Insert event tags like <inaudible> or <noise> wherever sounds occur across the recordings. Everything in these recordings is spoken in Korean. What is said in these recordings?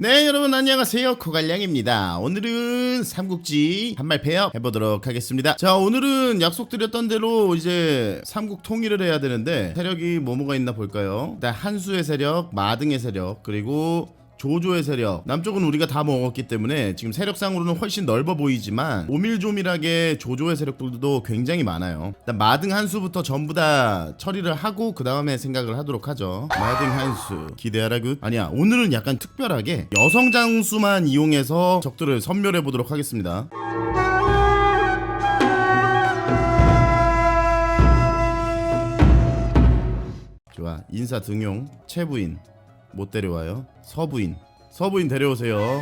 네 여러분 안녕하세요. 코갈량입니다. 오늘은 삼국지 한말 패업 해보도록 하겠습니다. 자 오늘은 약속드렸던 대로 이제 삼국 통일을 해야 되는데 세력이 뭐뭐가 있나 볼까요? 일단 한수의 세력 마등의 세력 그리고 조조의 세력. 남쪽은 우리가 다 먹었기 때문에 지금 세력상으로는 훨씬 넓어 보이지만 오밀조밀하게 조조의 세력들도 굉장히 많아요. 일단 마등 한수부터 전부 다 처리를 하고 그 다음에 생각을 하도록 하죠. 마등 한수 기대하라 굿. 아니야 오늘은 약간 특별하게 여성 장수만 이용해서 적들을 섬멸해 보도록 하겠습니다. 좋아 인사 등용 최부인 못 데려와요. 서부인. 서부인 데려오세요.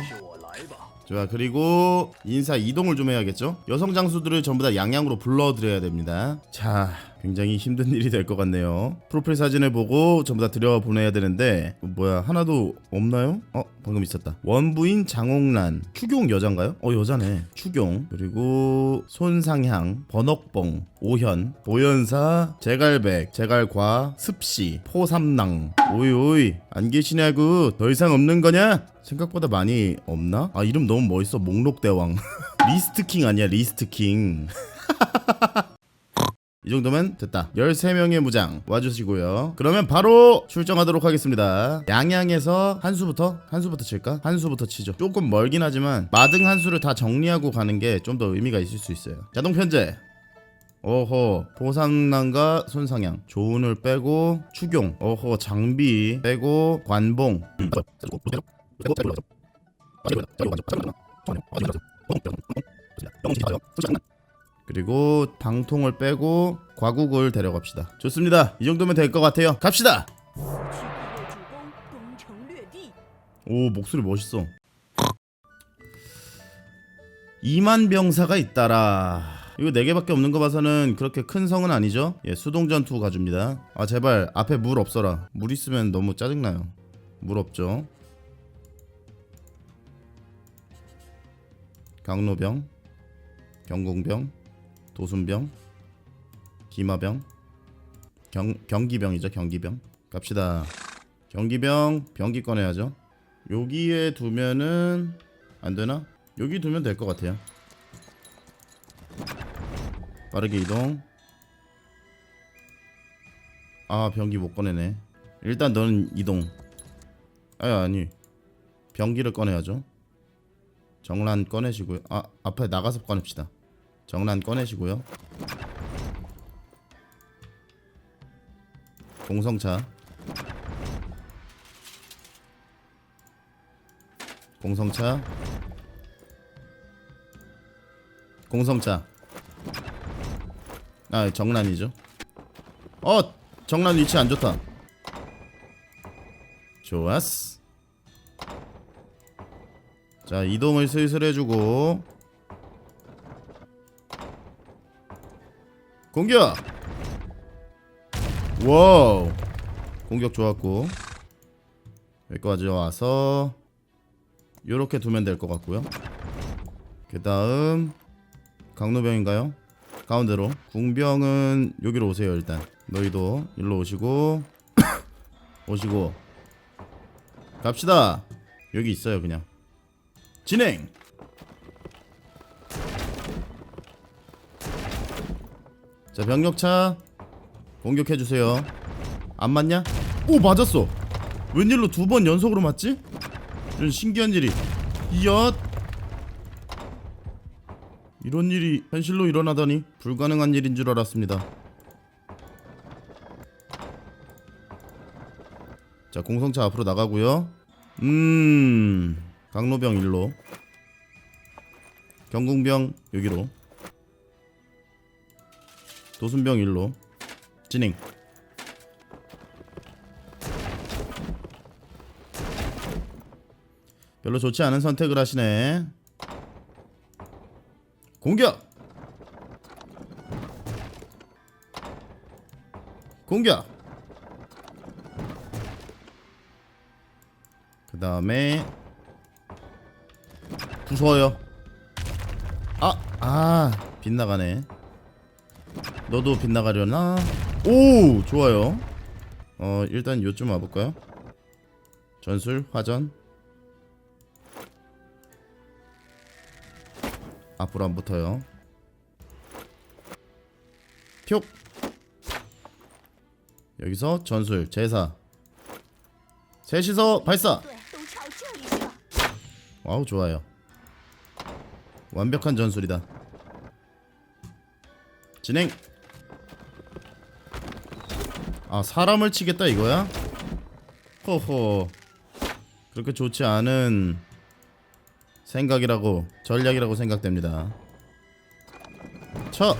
좋아 그리고 인사 이동을 좀 해야겠죠? 여성 장수들을 전부 다 양양으로 불러드려야 됩니다. 자 굉장히 힘든 일이 될 것 같네요. 프로필 사진을 보고 전부 다 들여보내야 되는데 어, 뭐야 하나도 없나요? 어 방금 있었다. 원부인 장옥란. 추경 여잔가요? 어 여자네. 추경. 그리고 손상향 번옥봉 오현 오연사 제갈백 제갈과 습시 포삼낭. 오이 오이 안 계시냐고 더 이상 없는 거냐? 생각보다 많이 없나? 아 이름 너무 멋있어. 목록대왕. <laughs> 리스트킹 아니야 리스트킹 <laughs> 이 정도면 됐다. 13명의 무장 와주시고요. 그러면 바로 출정하도록 하겠습니다. 양양에서 한수부터 한수부터 칠까? 한수부터 치죠. 조금 멀긴 하지만 마등 한수를 다 정리하고 가는 게 좀 더 의미가 있을 수 있어요. 자동 편제. 어허 보상난과 손상향. 조운을 빼고 추경. 어허 장비 빼고 관봉 그리고 당통을 빼고 과국을 데려갑시다. 좋습니다. 이 정도면 될 것 같아요. 갑시다. 오 목소리 멋있어. 2만 병사가 있다라. 이거 4개밖에 없는 거 봐서는 그렇게 큰 성은 아니죠? 예, 수동전투 가줍니다. 아, 제발, 앞에 물 없어라. 물 있으면 너무 짜증나요. 물 없죠. 강로병, 경공병, 도순병 기마병 경, 경기병이죠 경기병 갑시다 경기병 병기 꺼내야죠 여기에 두면은 안 되나? 여기 두면 될 것 같아요. 빠르게 이동. 아 병기 못 꺼내네. 일단 너는 이동. 아니 아니 병기를 꺼내야죠. 정란 꺼내시고요. 아 앞에 나가서 꺼냅시다. 정란 꺼내시고요. 공성차. 공성차. 공성차. 아 정란이죠. 어 정란 위치 안 좋다. 좋았어. 자 이동을 슬슬 해주고 공격! 와우! 공격 좋았고. 여기까지 와서 요렇게 두면 될 것 같고요. 그 다음 강로병인가요? 가운데로. 궁병은 여기로 오세요 일단. 너희도 일로 오시고 <coughs> 오시고. 갑시다! 여기 있어요 그냥. 진행 자 병력차 공격해주세요. 안 맞냐? 오 맞았어. 웬일로 두 번 연속으로 맞지? 이런 신기한 일이. 이야 이런 일이 현실로 일어나다니 불가능한 일인 줄 알았습니다. 자 공성차 앞으로 나가고요. 음 강로병 일로. 경궁병 여기로 도순병 일로 진행 별로 좋지 않은 선택을 하시네. 공격. 공격. 그 다음에 부숴요. 아, 아, 빗나가네. 너도 빗나가려나? 오 좋아요. 어 일단 요쯤 와볼까요? 전술 화전. 앞으로 안 붙어요. 퓨 여기서 전술 제사. 셋이서 발사! 와우 좋아요. 완벽한 전술이다. 진행! 아 사람을 치겠다 이거야? 호호. 그렇게 좋지 않은 생각이라고 전략이라고 생각됩니다. 쳐.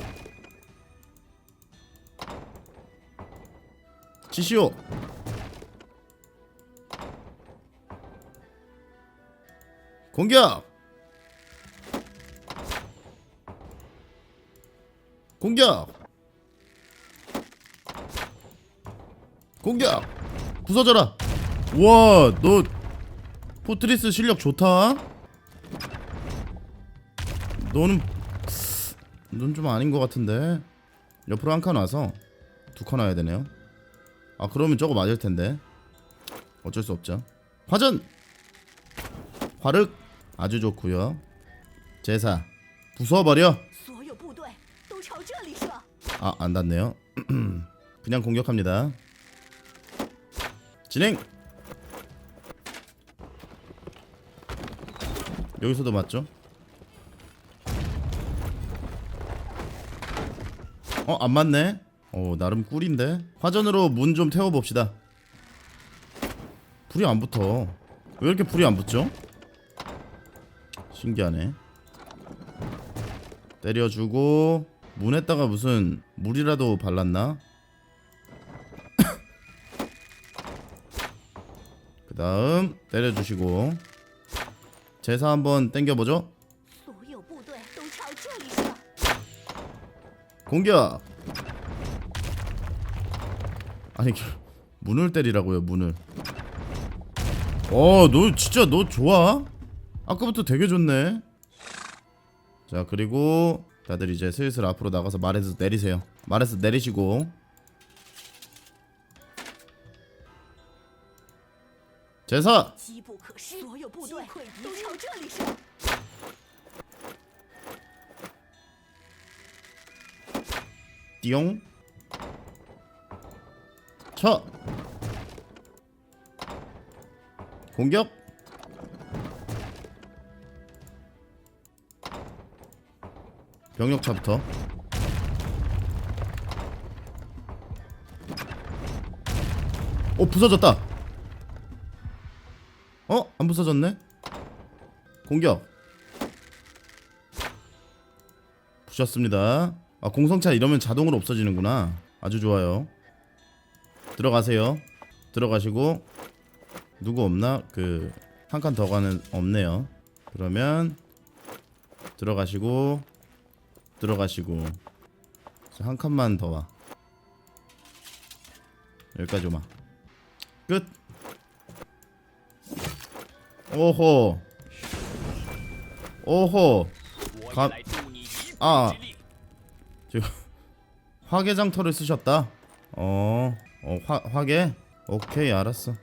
치시오. 공격! 공격! 공격! 부서져라! 와, 너 포트리스 실력 좋다. 너는 눈좀 아닌 것 같은데. 옆으로 한 칸 와서 두 칸 와야 되네요. 아, 그러면 저거 맞을 텐데. 어쩔 수 없죠. 화전! 화력 아주 좋고요. 제사 부숴버려. 아, 안 닿네요. <clears throat> 그냥 공격합니다. 진행. 여기서도 맞죠? 어, 안 맞네. 어, 나름 꿀인데. 화전으로 문 좀 태워 봅시다. 불이 안 붙어. 왜 이렇게 불이 안 붙죠? 신기하네. 때려주고 문에다가 무슨 물이라도 발랐나? 다음 때려주시고 제사 한번 땡겨보죠. 공격! 아니 문을 때리라고요 문을. 어너 진짜 너 좋아? 아까부터 되게 좋네. 자 그리고 다들 이제 슬슬 앞으로 나가서 말해서 내리세요. 말해서 내리시고. 제사! 띠용! 쳐! 공격! 병력차부터. 오 부서졌다. 안 부서졌네? 공격. 부셨습니다. 아 공성차 이러면 자동으로 없어지는구나. 아주 좋아요. 들어가세요. 들어가시고 누구 없나? 그 한 칸 더 가는 없네요. 그러면 들어가시고 들어가시고. 한 칸만 더 와. 여기까지 오마. 끝 오호. 오호. 가... 아. 지금 <laughs> 화개장터를 쓰셨다. 어, 어 화, 화개? 오케이 알았어.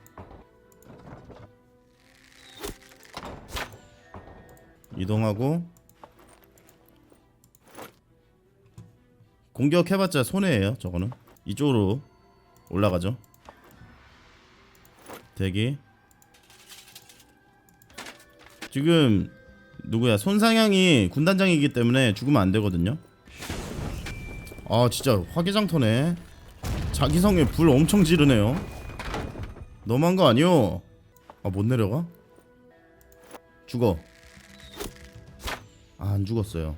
이동하고. 공격해봤자 손해예요 저거는. 이쪽으로 올라가죠. 대기. 지금 누구야? 손상향이 군단장이기 때문에 죽으면 안 되거든요. 아 진짜 화개장터네. 자기 성에 불 엄청 지르네요. 너무한 거 아니오? 아못 내려가? 죽어. 아, 안 죽었어요.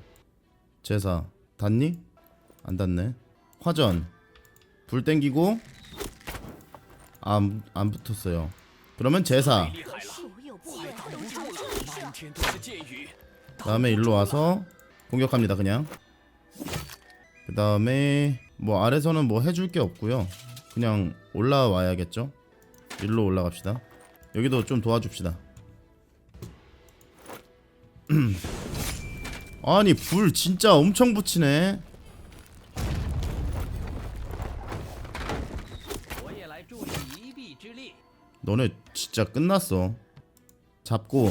제사 닿니? 안 닿네. 화전. 불 땡기고 안, 안 붙었어요. 그러면 제사 다음에 일로 와서 공격합니다 그냥. 그 다음에 뭐 아래서는 뭐 해줄 게 없고요. 그냥 올라와야겠죠? 일로 올라갑시다. 여기도 좀 도와줍시다. <clears throat> 아니 불 진짜 엄청 붙이네. 너네 진짜 끝났어. 잡고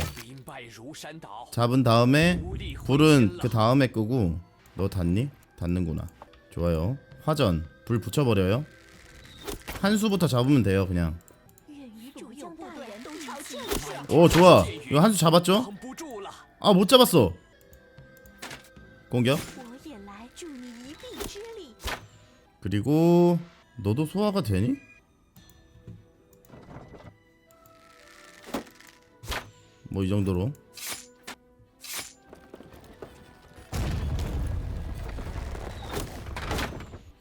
잡은 다음에 불은 그 다음에 끄고 너 닿니? 닿는구나. 좋아요. 화전. 불 붙여버려요. 한 수부터 잡으면 돼요 그냥. 오 좋아. 이거 한 수 잡았죠? 아 못 잡았어. 공격. 그리고 너도 소화가 되니? 뭐 이 정도로.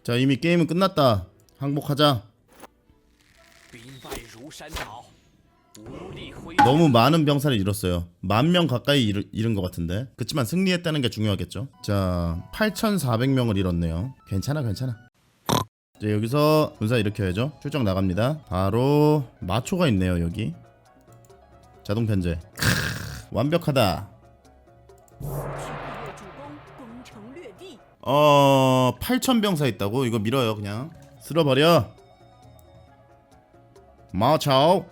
자 이미 게임은 끝났다. 항복하자. 너무 많은 병사를 잃었어요. 만 명 가까이 잃, 잃은 것 같은데. 그치만 승리했다는 게 중요하겠죠. 자 8,400명을 잃었네요. 괜찮아 괜찮아. 자 여기서 군사 일으켜야죠. 출정 나갑니다. 바로 마초가 있네요 여기. 자동 편제. 크, 완벽하다. 어, 8천 병사 있다고 이거 밀어요 그냥 쓸어버려. 마차오.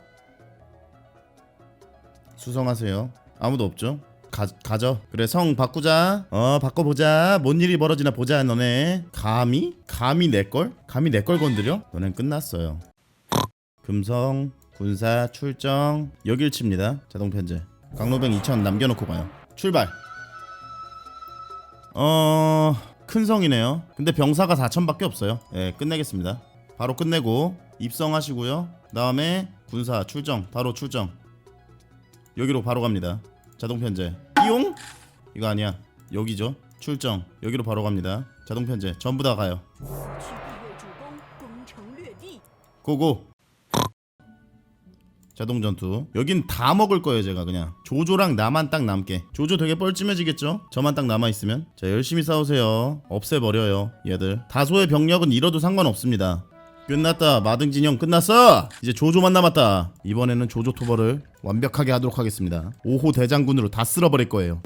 수성하세요. 아무도 없죠. 가, 가죠. 그래 성 바꾸자. 어 바꿔보자. 뭔 일이 벌어지나 보자 너네. 감히? 감히 내 걸? 감히 내 걸 건드려? 너넨 끝났어요. 금성 군사 출정 여길 칩니다. 자동 편제 강로병 2천 남겨놓고 가요. 출발. 어... 큰 성이네요. 근데 병사가 4천밖에 없어요. 예 끝내겠습니다. 바로 끝내고 입성하시고요. 다음에 군사 출정 바로 출정. 여기로 바로 갑니다. 자동 편제. 이용? 이거 아니야. 여기죠. 출정. 여기로 바로 갑니다. 자동 편제. 전부 다 가요. 고고. 자동 전투. 여긴 다 먹을 거예요 제가 그냥. 조조랑 나만 딱 남게. 조조 되게 뻘쭘해지겠죠? 저만 딱 남아있으면? 자 열심히 싸우세요. 없애버려요 얘들. 다소의 병력은 잃어도 상관없습니다. 끝났다. 마등 진영 끝났어! 이제 조조만 남았다. 이번에는 조조 토벌을 완벽하게 하도록 하겠습니다. 5호 대장군으로 다 쓸어버릴 거예요